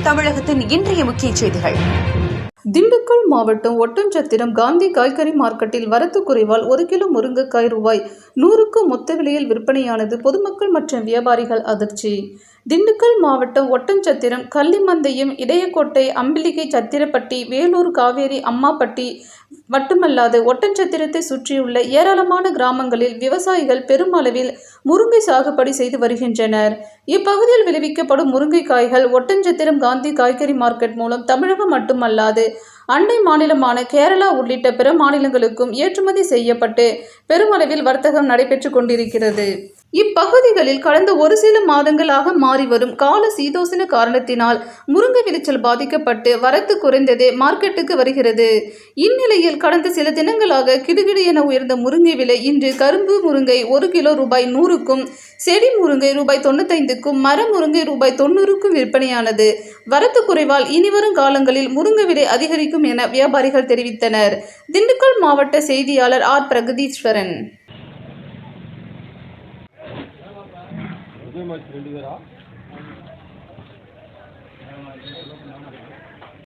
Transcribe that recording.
தமிழகத்தின் இன்றைய முக்கிய செய்திகள். திண்டுக்கல் மாவட்டம் ஒட்டஞ்சத்திரம் காந்தி காய்கறி மார்க்கெட்டில் வரத்து குறைவால் ஒரு கிலோ முருங்கைக்காய் ரூபாய் நூறுக்கு மொத்த விலையில் விற்பனையானது பொதுமக்கள் மற்றும் வியாபாரிகள் அதிர்ச்சி. திண்டுக்கல் மாவட்டம் ஒட்டஞ்சத்திரம் கள்ளிமந்தையம் இடையக்கோட்டை அம்பிலிகை சத்திரப்பட்டி வேலூர் காவேரி அம்மாப்பட்டி மட்டுமல்லாது ஒட்டஞ்சத்திரத்தை சுற்றியுள்ள ஏராளமான கிராமங்களில் விவசாயிகள் பெருமளவில் முருங்கை சாகுபடி செய்து வருகின்றனர். இப்பகுதியில் விளைவிக்கப்படும் முருங்கைக்காய்கள் ஒட்டஞ்சத்திரம் காந்தி காய்கறி மார்க்கெட் மூலம் தமிழகம் மட்டுமல்லாது அண்டை மாநிலமான கேரளா உள்ளிட்ட பிற மாநிலங்களுக்கும் ஏற்றுமதி செய்யப்பட்டு பெருமளவில் வர்த்தகம் நடைபெற்று கொண்டிருக்கிறது. இப்பகுதிகளில் கடந்த ஒரு சில மாதங்களாக மாறி வரும் கால சீதோசன காரணத்தினால் முருங்கை விளைச்சல் பாதிக்கப்பட்டு வரத்து குறைந்ததே மார்க்கெட்டுக்கு வருகிறது. இந்நிலையில் கடந்த சில தினங்களாக கிடுகிடு என உயர்ந்த முருங்கை விலை இன்று கரும்பு முருங்கை ஒரு கிலோ ரூபாய் நூறுக்கும் செடி முருங்கை ரூபாய் தொண்ணூத்தைந்துக்கும் மர முருங்கை ரூபாய் தொண்ணூறுக்கும் விற்பனையானது. வரத்து குறைவால் இனிவரும் காலங்களில் முருங்கை விலை அதிகரிக்கும் என வியாபாரிகள் தெரிவித்தனர். திண்டுக்கல் மாவட்ட செய்தியாளர் ஆர். பிரகதீஸ்வரன். जो मच बिल्डिंग